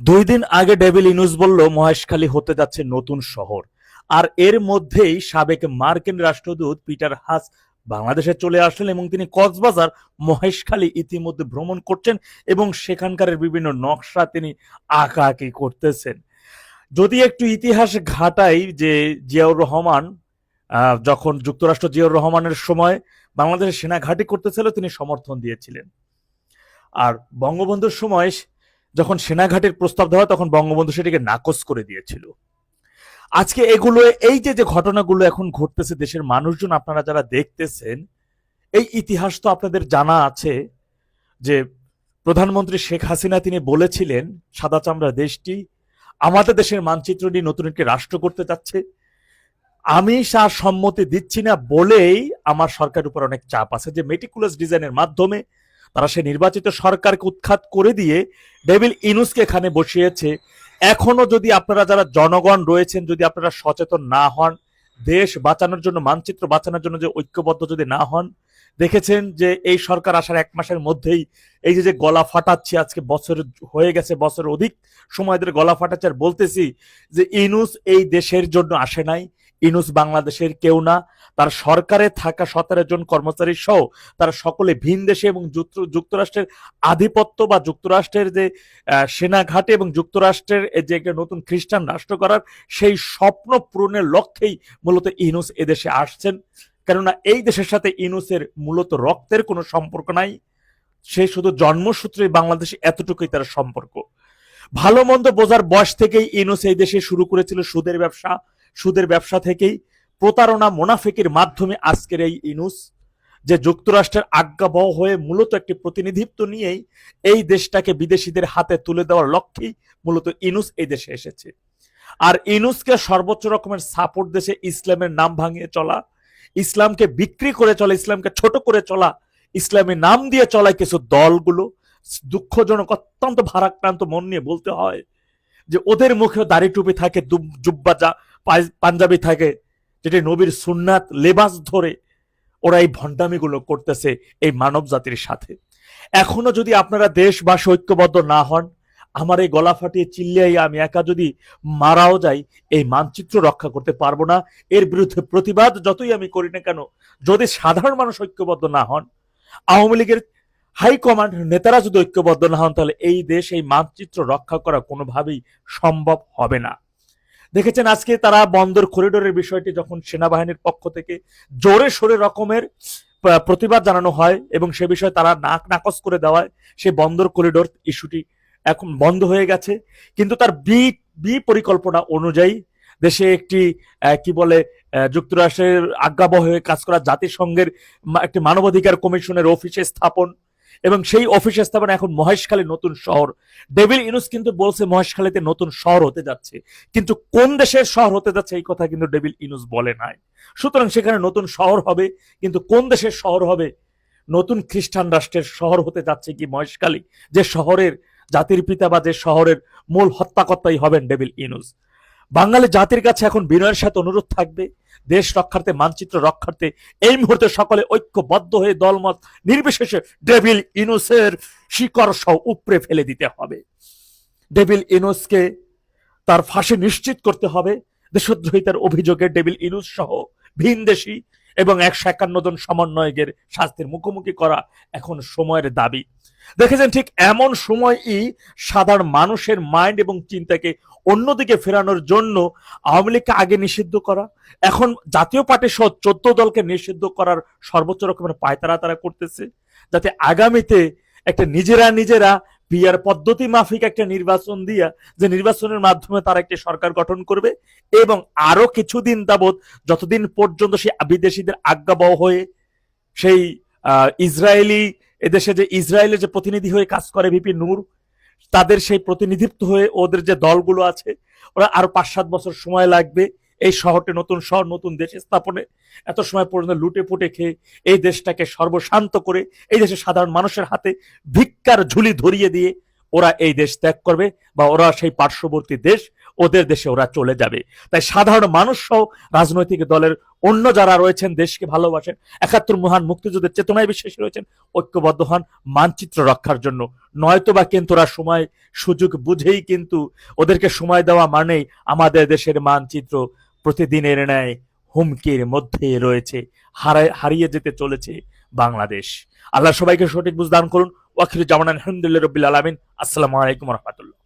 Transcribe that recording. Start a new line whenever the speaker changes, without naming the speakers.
দুই দিন আগে ডেভিল ইনুস বলল, মহেশখালী হতে যাচ্ছে নতুন শহর। আর এর মধ্যেই সাবেক মার্কিন রাষ্ট্রদূত পিটার হাস বাংলাদেশে চলে আসলেন এবং তিনি কক্সবাজার, মহেশখালী ইতিমধ্যে ভ্রমণ করছেন এবং সেখানকার বিভিন্ন নকশা তিনি আঁকাআঁকি করতেছেন। যদি একটু ইতিহাস ঘাটাই যে জিয়াউর রহমান যখন যুক্তরাষ্ট্র জিয়াউর রহমানের সময় বাংলাদেশের সেনা ঘাঁটি করতেছিল, তিনি সমর্থন দিয়েছিলেন। আর বঙ্গবন্ধুর সময় যখন সেনাঘাটের প্রস্তাব দেওয়া তখন বঙ্গবন্ধু সেটিকে নাকচ করে দিয়েছিল। আজকে এগুলো, এই যে যে ঘটনাগুলো এখন ঘটতেছে দেশের মানুষজন, আপনারা যারা দেখতেছেন, এই ইতিহাস তো আপনাদের জানা আছে যে প্রধানমন্ত্রী শেখ হাসিনা তিনি বলেছিলেন, সাদা চামড়া দেশটি আমাদের দেশের মানচিত্র নিয়ে নতুন একটি রাষ্ট্র করতে যাচ্ছে আমি তার সম্মতি দিচ্ছি না বলেই আমার সরকারের উপর অনেক চাপ আছে যে মেটিকুলাস ডিজাইনের মাধ্যমে তারা সে নির্বাচিত সরকারকে উৎখাত করে দিয়ে ডেভিল ইনুসকে এখানে বসিয়েছে। এখনও যদি আপনারা যারা জনগণ রয়েছেন, যদি আপনারা সচেতন না হন, দেশ বাঁচানোর জন্য, মানচিত্র বাঁচানোর জন্য যে ঐক্যবদ্ধ যদি না হন, দেখেছেন যে এই সরকার আসার এক মাসের মধ্যেই এই যে যে গলা ফাটাচ্ছি, আজকে বছর হয়ে গেছে, বছর অধিক সময় ধরে গলা ফাটাচ্ছে, আর বলতেছি যে ইনুস এই দেশের জন্য আসে নাই। ইনুস বাংলাদেশের কেউ না তার সরকারে থাকা সতেরো জন কর্মচারী সহ তারা সকলে ভিন দেশে এবং যুক্তরাষ্ট্রের আধিপত্য বা যুক্তরাষ্ট্রের যে আহ, সেনাঘাটে এবং যুক্তরাষ্ট্রের যে নতুন খ্রিস্টান রাষ্ট্র করার সেই স্বপ্ন পূরণের লক্ষ্যেই মূলত ইনুস এদেশে আসছেন। কেননা এই দেশের সাথে ইনুসের মূলত রক্তের কোনো সম্পর্ক নাই সে শুধু জন্মসূত্রে বাংলাদেশে এতটুকুই তার সম্পর্ক। ভালো মন্দ বোঝার বয়স থেকেই ইনুস এই দেশে শুরু করেছিল সুদের ব্যবসা সুদের ব্যবসা থেকেই প্রতারণা মোনাফিকের মাধ্যমে আজকের এই ইনুস যে যুক্তরাষ্ট্রের আজ্ঞাবহ হয়ে মূলত একটি প্রতিনিধিত্ব নিয়েই এই দেশটাকে বিদেশিদের হাতে তুলে দেওয়ার লক্ষ্যেই মূলত ইনুস এই দেশে এসেছে। আর ইনুসকে সর্বোচ্চ রকমের সাপোর্ট দেশে ইসলামের নাম ভাঙিয়ে চলা, ইসলামকে বিক্রি করে চলা, ইসলামকে ছোট করে চলা, ইসলামের নাম দিয়ে চলায় কিছু দলগুলো দুঃখজনক, অত্যন্ত ভারাক্রান্ত মন নিয়ে বলতে হয় যে ওদের মুখে দাড়ি টুপি থাকে জুব্বা যা পাঞ্জাবি থাকে, যেটি নবীর সুন্নাত লেবাস ধরে ওরা এই ভণ্ডামিগুলো করতেছে এই মানব জাতির সাথে। এখনও যদি আপনারা দেশবাসী ঐক্যবদ্ধ না হন, আমার এই গলা ফাটিয়ে চিল্লিয়াই আমি একা যদি মারাও যাই, এই মানচিত্র রক্ষা করতে পারব না। এর বিরুদ্ধে প্রতিবাদ যতই আমি করি না কেন, যদি সাধারণ মানুষ ঐক্যবদ্ধ না হন, আওয়ামী লীগের হাইকমান্ড নেতারা যদি ঐক্যবদ্ধ না হন, তাহলে এই দেশ এই মানচিত্র রক্ষা করা কোনোভাবেই সম্ভব হবে না। দেখেছেন আজকে তারা বন্দর করিডোরের বিষয়টি যখন সেনাবাহিনীর পক্ষ থেকে জোরে সোরে রকমের প্রতিবাদ জানানো হয় এবং সে বিষয়ে তারা নাক নাকচ করে দেওয়ায় সেই বন্দর করিডোর ইস্যুটি এখন বন্ধ হয়ে গেছে। কিন্তু তার বি বি পরিকল্পনা অনুযায়ী দেশে একটি কি বলে যুক্তরাষ্ট্রের আজ্ঞাবহ হয়ে কাজ করা জাতিসংঘের একটি মানবাধিকার কমিশনের অফিসে স্থাপন এবং সেই অফিসে স্থাপন এখন মহেশখালী নতুন শহর। ডেভিল ইনুস কিন্তু বলছে মহেশখালীতে নতুন শহর হতে যাচ্ছে। কিন্তু কোন দেশের শহর হতে যাচ্ছে এই কথা কিন্তু ডেভিল ইনুস বলে নাই। সুতরাং সেখানে নতুন শহর হবে, কিন্তু কোন দেশের শহর হবে? নতুন খ্রিস্টান রাষ্ট্রের শহর হতে যাচ্ছে কি মহেশখালী? যে শহরের জাতির পিতা বা যে শহরের মূল হত্যাকর্তাই হবেন ডেভিল ইনুস। বাঙালি জাতির কাছে এখন বিনয়ের সাথে অনুরোধ থাকবে। দেশ রক্ষার্থে, মানচিত্র রক্ষার্থে এই মুহূর্তে সকলে ঐক্যবদ্ধ হয়ে দলমত নির্বিশেষে ডেভিল ইনুসের শিকড় সহ উপড়ে ফেলে দিতে হবে। ডেভিল ইনুসকে তার ফাঁসি নিশ্চিত করতে হবে। দেশদ্রোহিতার অভিযোগে ডেভিল ইনুস সহ ভিনদেশি এবং একশো একান্ন জন সমন্বয়কের শাস্তির মুখোমুখি করা এখন সময়ের দাবি। দেখেছেন ঠিক এমন সময়ই সাধারণ মানুষের মাইন্ড এবং চিন্তাকে অন্যদিকে ফেরানোর জন্য আওয়ামী লীগকে আগে নিষিদ্ধ করা, এখন জাতীয় পার্টি সহ চোদ্দ দলকে নিষিদ্ধ করার সর্বোচ্চ রকমের পায়তারা তারা করতেছে, যাতে আগামীতে একটা নিজেরা নিজেরা পিয়ার পদ্ধতি মাফিক একটা নির্বাচন দিয়া, যে নির্বাচনের মাধ্যমে তারা একটি সরকার গঠন করবে এবং আরও কিছুদিন যাবৎ যতদিন পর্যন্ত সেই বিদেশিদের আজ্ঞাবহ হয়ে সেই ইসরায়েলি এদেশে যে ইসরায়েলের যে প্রতিনিধি হয়ে কাজ করে ভিপি নূর, তাদের সেই প্রতিনিধিত্ব হয়ে ওদের যে দলগুলো আছে, ওরা আরও পাঁচ সাত বছর সময় লাগবে এই শহরটি নতুন শহর, নতুন দেশ স্থাপনে। এত সময় পর্যন্ত লুটে পুটে খেয়ে এই দেশটাকে সর্বশান্ত করে, এই দেশের সাধারণ মানুষের হাতে ভিক্ষার ঝুলি ধরিয়ে দিয়ে ওরা এই দেশ ত্যাগ করবে বা ওরা সেই পার্শ্ববর্তী দেশ ওদের দেশে ওরা চলে যাবে। তাই সাধারণ মানুষ সহ রাজনৈতিক দলের অন্য যারা রয়েছেন, দেশকে ভালোবাসেন, একাত্তর মহান মুক্তিযুদ্ধের চেতনায় বিশ্বাসী রয়েছেন, ঐক্যবদ্ধ হন মানচিত্র রক্ষার জন্য। নয়তোবা কিন্তু ওরা সময়, সুযোগ বুঝেই কিন্তু ওদেরকে সময় দেওয়া মানেই আমাদের দেশের মানচিত্র প্রতিদিনের ন্যায় হুমকির মধ্যে রয়েছে, হারায়, হারিয়ে যেতে চলেছে বাংলাদেশ। আল্লাহ সবাইকে সঠিক বুঝ দান করুন। ওয়াখির জামান আলহামদুলিল্লাহ রবিল আলমিন। আসসালামু আলাইকুম রহমতুল্লাহ।